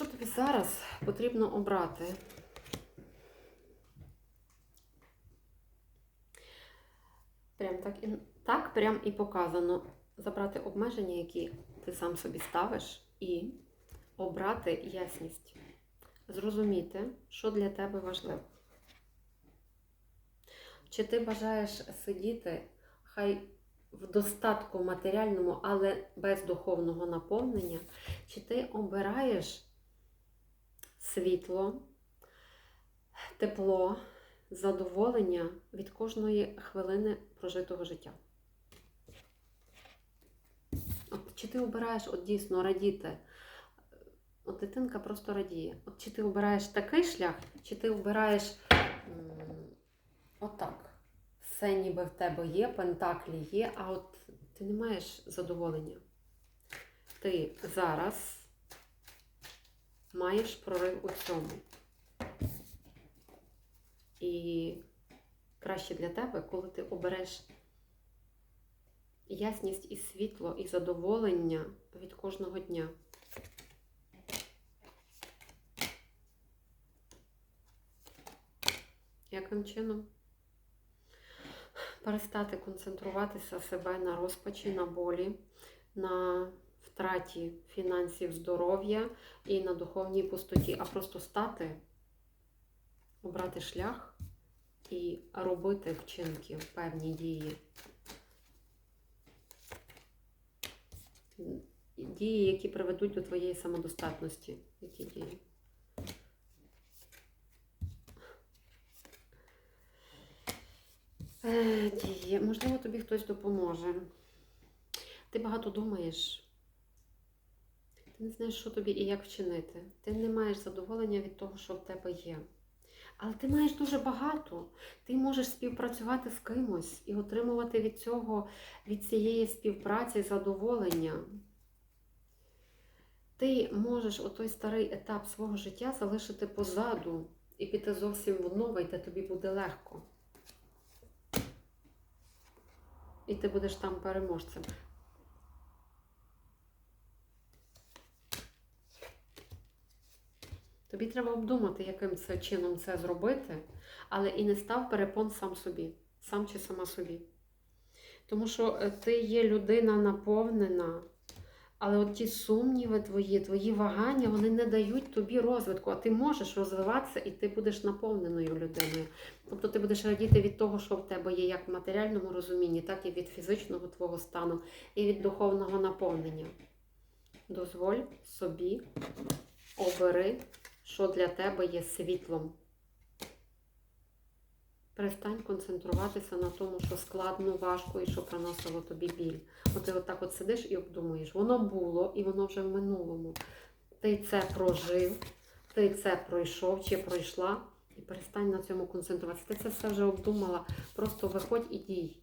Що тобі зараз потрібно обрати? Прям так і так прям і показано. Забрати обмеження, які ти сам собі ставиш, і обрати ясність. Зрозуміти, що для тебе важливо. Чи ти бажаєш сидіти, хай в достатку матеріальному, але без духовного наповнення, чи ти обираєш світло, тепло, задоволення від кожної хвилини прожитого життя? Чи ти обираєш от дійсно радіти? От дитинка просто радіє. От чи ти обираєш такий шлях, чи ти обираєш отак. Все ніби в тебе є, пентаклі є, а от ти не маєш задоволення. Ти зараз маєш прорив у цьому. І краще для тебе, коли ти обереш ясність і світло, і задоволення від кожного дня. Яким чином? Перестати концентруватися себе на розпачі, на болі, на втраті фінансів, здоров'я і на духовній пустоті, а просто стати, обрати шлях і робити вчинки, певні дії. Дії, які приведуть до твоєї самодостатності. Які дії? Е, Дії. Можливо, тобі хтось допоможе. Ти багато думаєш. Не знаєш, що тобі і як вчинити. Ти не маєш задоволення від того, що в тебе є. Але ти маєш дуже багато. Ти можеш співпрацювати з кимось і отримувати від цього, від цієї співпраці задоволення. Ти можеш отой старий етап свого життя залишити позаду і піти зовсім в новий, де тобі буде легко. І ти будеш там переможцем. Тобі треба обдумати, яким це чином це зробити, але і не став перепон сам собі, сам чи сама собі. Тому що е, ти є людина наповнена, але от ті сумніви твої, твої вагання, вони не дають тобі розвитку, а ти можеш розвиватися і ти будеш наповненою людиною. Тобто ти будеш радіти від того, що в тебе є як в матеріальному розумінні, так і від фізичного твого стану, і від духовного наповнення. Дозволь собі, обери, що для тебе є світлом. Перестань концентруватися на тому, що складно, важко і що приносило тобі біль. От ти отак от сидиш і обдумуєш, воно було і воно вже в минулому. Ти це прожив, ти це пройшов чи пройшла, і перестань на цьому концентруватися. Ти це все вже обдумала. Просто виходь і дій.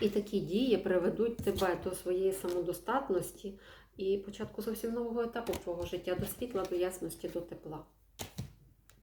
І такі дії приведуть тебе до своєї самодостатності і початку зовсім нового етапу твого життя, до світла, до ясності, до тепла.